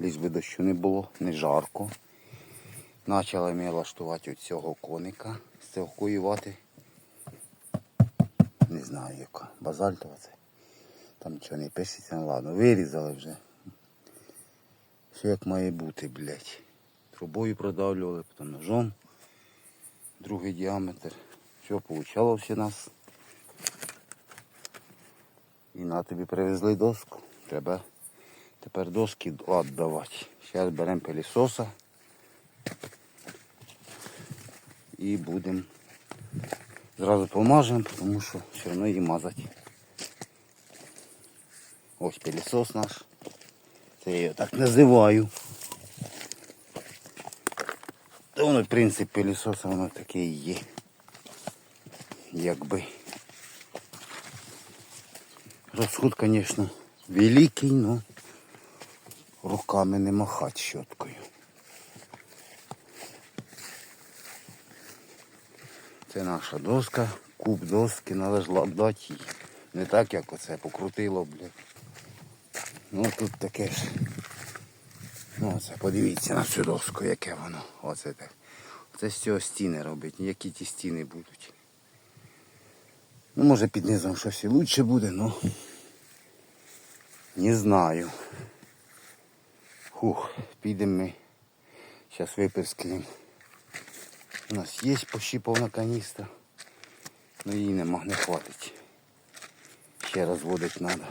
лиш би дощу не було, не жарко. Почали ми лаштувати от цього коника, з цього коювати. Не знаю яка. Базальтова це. Там нічого не пишеться, ну ладно, вирізали вже. Все як має бути, блядь. Трубою продавлювали, потім ножом. Другий діаметр. Все получало всі нас. І на тобі привезли доску. Треба тепер доски віддавати. Зараз беремо пилісоса і будемо зразу помажемо, тому що все одно її мазати. Ось пилісос наш. Це я його так називаю. Та воно, в принципі, пилісоса воно таке і є. Якби. Розход, звісно, великий, но руками не махати щоткою. Це наша доска, куб доски, ж ладати її. Не так, як оце покрутило, блядь. Ну тут таке ж. Ну оце, подивіться на цю доску, яке воно. Оце так. Оце з цього стіни робить. Які ті стіни будуть. Ну, може під низом щось і лучше буде, но не знаю. Хух, підемо ми. Зараз випискаємо. У нас є почти повна каністра. Ну її нема, не хватить. Ще розводить треба.